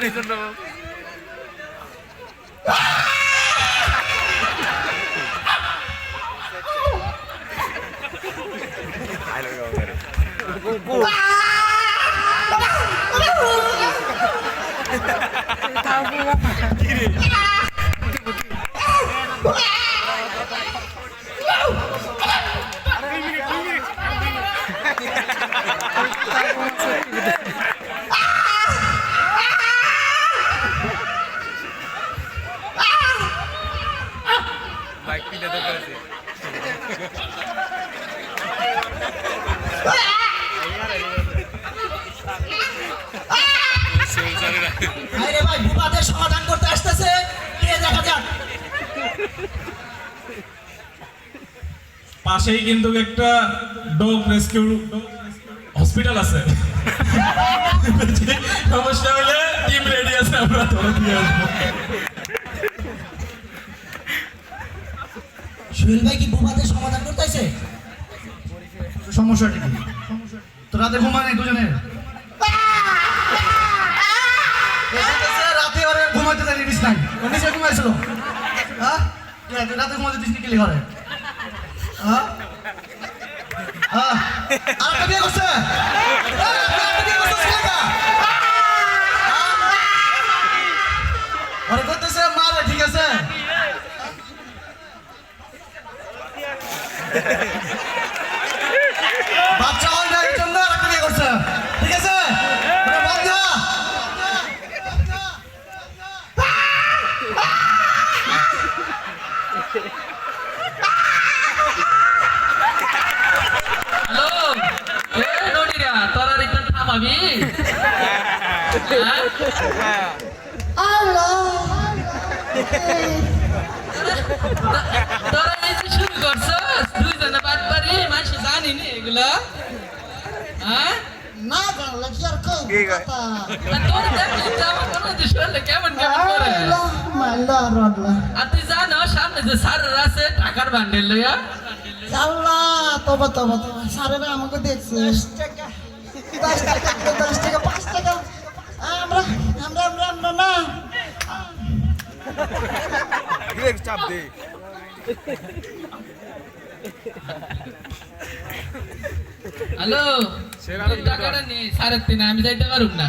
మాట్లాడిస్తుండు 다 보고 কিনে দরকার আছে পাশেই কিন্তু একটা ডগ রেস্কিউ হসপিটাল আছে। সমস্যা হলে টিম রেডি আছে, আমরা ধরে দিয়ে আসব। সুহেল ভাই কি বিবাদের সমাধান করতে আসে সমস্যাটা কি? তো রাতে ঘুমানি দুজনে রাতে ওরে ঘুমাইতে দেয় নিস নাই। ও নিচে ঘুমাইছিল হ্যাঁ? রাতে ঘুমাতে দিস নি কেলি ঘরে হ্যাঁ? হ্যাঁ। আর বিয়ে করছে এই, আপনি একটা বিয়ে করছে ছেলেটা? হ্যাঁ? ওরে করতেছে মারে ঠিক আছে বাচ্চা হয় না এই জন্য আর একটা বিয়ে করছে ঠিক আছে ওরে নি এগুলো? হ্যাঁ? না জানলে কি আর কই আছে। আর তোর দেখলি জামা কোনো যে শুনলে কেমন কেমন করে মাল্লা রডলা আর তুই জানো সামনে যে স্যারের আছে টাকার বান্ডেল লইয়া? আল্লাহ তবা তবা তবা। স্যারেরা আমাকে দেখছে। দশ টাকা দশ টাকা পাঁচ টাকা। আমরা আমরা আমরা আমরা না। চাপ দে। হ্যালো সেরা টাকাটা নে সাড়ে তিন আমি যাইতে পারুক না।